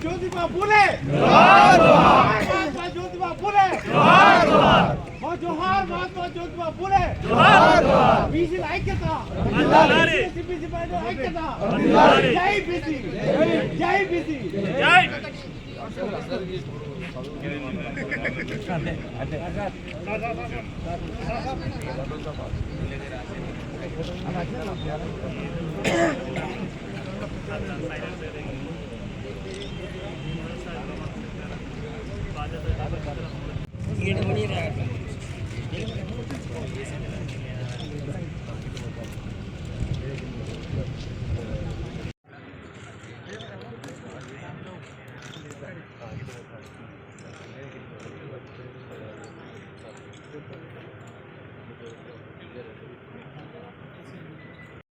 ज्योतिबा फुले ज्योतिबा फुले जोहार महात्मा ज्योतिबा फुले बीसी ऐक्यता बीसी ऐक्यता जय बीसी जय बीसी जय బీసీ వర్ధిల్లాలి పూలే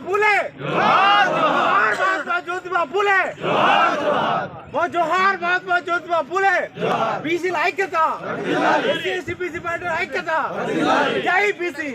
పూలే ఆలోచన విధానం కొనసాగిస్తాం మానీల ఆలోచన విధానాన్ని కొనసాగిస్తాం మానీల ఆలోచన విధానాన్ని మహాత్మా జ్యోతిబా ఫులే ज्योतिबा फुले जोहार महात्मा ज्योतिबा फुले మా జోహార్ మహాత్మా జ్యోతిబా ఫులే బీసీల ఐక్యత ఎస్సీ ఎస్సీ బీసీ పార్టీ ఐక్యత జై బీసీ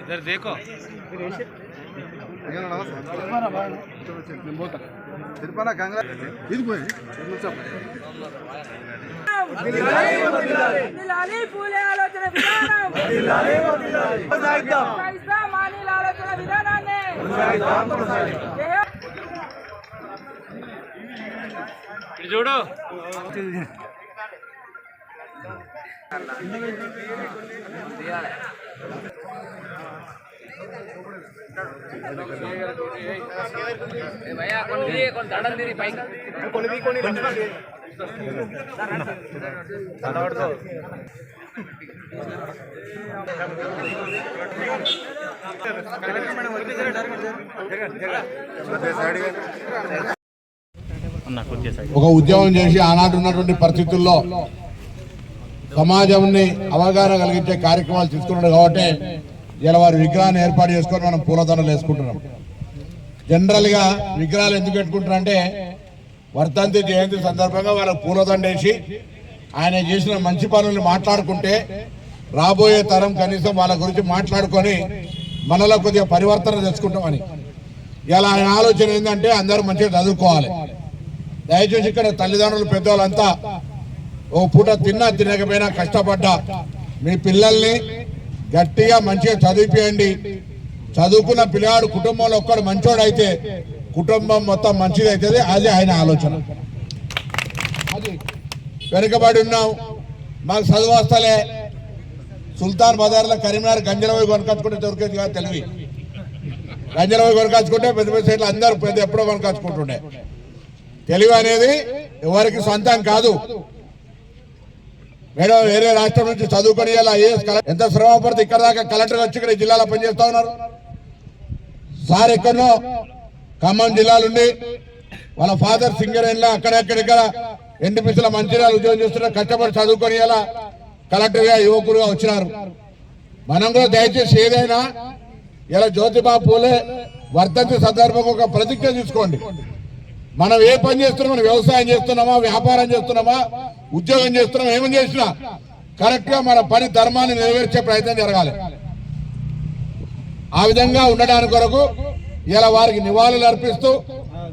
ఇద్దరు దేకో. తిరుపతి గంగా ఇది పోయి. పూలే ఆలోచన విధానాన్ని చూడు ఒక ఉద్యమం చేసి ఆనాడు ఉన్నటువంటి పరిస్థితుల్లో సమాజంని అవగాహన కలిగించే కార్యక్రమాలు తీసుకున్నాడు కాబట్టి ఇలా వారి విగ్రహాన్ని ఏర్పాటు చేసుకొని మనం పూలదండలు వేసుకుంటున్నాం. జనరల్గా విగ్రహాలు ఎందుకు పెట్టుకుంటున్నారంటే వర్ధంతి జయంతి సందర్భంగా వాళ్ళకు పూలదండ వేసి ఆయన చేసిన మంచి పనుల్ని మాట్లాడుకుంటే రాబోయే తరం కనీసం వాళ్ళ గురించి మాట్లాడుకొని మనలో కొద్దిగా పరివర్తన తెచ్చుకుంటామని. ఇలా ఆయన ఆలోచన ఏంటంటే అందరూ మంచిగా చదువుకోవాలి. దయచేసి ఇక్కడ తల్లిదండ్రులు పెద్దవాళ్ళంతా ఓ పూట తిన్నా తినకపోయినా కష్టపడ్డా. మీ పిల్లల్ని గట్టిగా మంచిగా చదివిపియండి. చదువుకున్న పిల్లవాడు కుటుంబంలో ఒక్కడు మంచోడైతే కుటుంబం మొత్తం మంచిది అవుతుంది అది ఆయన ఆలోచన. అది వెనుకబడి ఉన్నాం. మాకు చదువు వస్తలే. సుల్తాన్ బజార్లో కరీంనగర్ గంజలవై కొనకచ్చుకుంటే దొరికేది కాదు తెలివి. గంజలవై కొనకచ్చుకుంటే పెద్ద పెద్ద సైట్లు అందరూ పెద్ద ఎప్పుడో కొనకచ్చుకుంటుండే. తెలివి అనేది ఎవరికి సొంతం కాదు. మేడం వేరే రాష్ట్రం నుంచి చదువుకొని ఇలా ఎంత శ్రమ పడితే ఇక్కడ దాకా కలెక్టర్ వచ్చి ఇక్కడ జిల్లాలో పనిచేస్తా ఉన్నారు. సార్ ఎక్కడో ఖమ్మం జిల్లాలుండి వాళ్ళ ఫాదర్ సింగర్ అయినా అక్కడెక్కడిక్కడ ఎన్టీపీసీలో మంచిర్యాల ఉద్యోగం చేస్తున్నారు కష్టపడి చదువుకొని ఇలా కలెక్టర్గా యువకులుగా వచ్చినారు. మనం కూడా దయచేసి ఏదైనా ఇలా జ్యోతిబా పూలే వర్ధంతి సందర్భంగా ఒక ప్రతిజ్ఞ తీసుకోండి. మనం ఏ పని చేస్తున్నాం మనం వ్యవసాయం చేస్తున్నామా వ్యాపారం చేస్తున్నామా ఉద్యోగం చేస్తున్నామా ఏమని చేసినా కరెక్ట్గా మన పని ధర్మాన్ని నెరవేర్చే ప్రయత్నం జరగాలి. ఆ విధంగా ఉండడానికి కొరకు ఇలా వారికి నివాళులు అర్పిస్తూ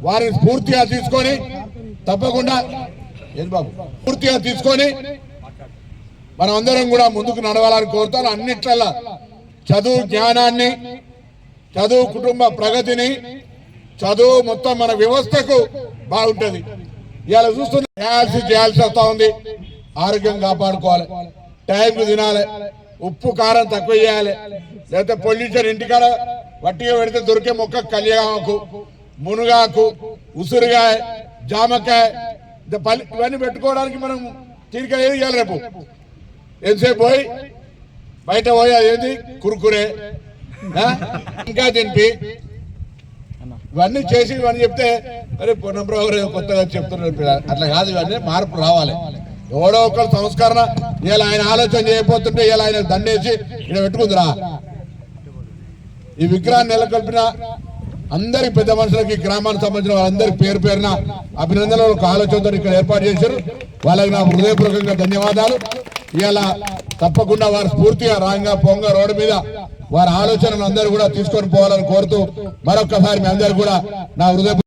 వారిని స్ఫూర్తిగా తీసుకొని తప్పకుండా ఏది బాబు? స్ఫూర్తిగా తీసుకొని మనం అందరం కూడా ముందుకు నడవాలని కోరుతాను. అన్నిట్లల్లా చదువు జ్ఞానాన్ని చదువు కుటుంబ ప్రగతిని చదువు మొత్తం మన వ్యవస్థకు బాగుంటుంది. ఇవాళ చూస్తున్న చేయాల్సి చేయాల్సి వస్తా ఉంది. ఆరోగ్యం కాపాడుకోవాలి. టైంకు తినాలి. ఉప్పు కారం తక్కువ చేయాలి. లేకపోతే పొల్యూషన్ ఇంటికాడ వట్టిగా పెడితే దొరికే మొక్క కలియాకు మునగాకు ఉసురుగాయ జామకాయ పల్లి ఇవన్నీ పెట్టుకోవడానికి మనం తీరిక లేదు ఇవ్వాలి రేపు. ఎంతసేపు పోయి? బయట పోయి అదేంది కురుకురే. ఇంకా తినిపి. ఇవన్నీ చేసి ఇవన్నీ చెప్తే అరే పొన్నప్రావు గారు కొత్తగా చెప్తున్నారు అట్లా కాదు ఇవన్నీ మార్పు రావాలి. ఎవడో ఒకరు సంస్కరణ ఇలా ఆయన ఆలోచన చేయబోతుంటే ఇలా ఆయన దండేసి ఇక్కడ పెట్టుకుందిరా. ఈ విగ్రహాన్ని నెలకొల్పిన అందరి పెద్ద మనుషులకి గ్రామానికి సంబంధించిన వాళ్ళందరి పేరు పేరున అభినందనలు ఒక ఆలోచనతో ఇక్కడ ఏర్పాటు చేశారు. వాళ్ళకి నా హృదయపూర్వకంగా ధన్యవాదాలు. ఇలా తప్పకుండా వారు స్ఫూర్తిగా రాంగా పొంగ రోడ్డు మీద వారి ఆలోచనలు అందరూ కూడా తీసుకొని పోవాలని కోరుతూ మరొక్కసారి మీ అందరూ కూడా నా హృదయ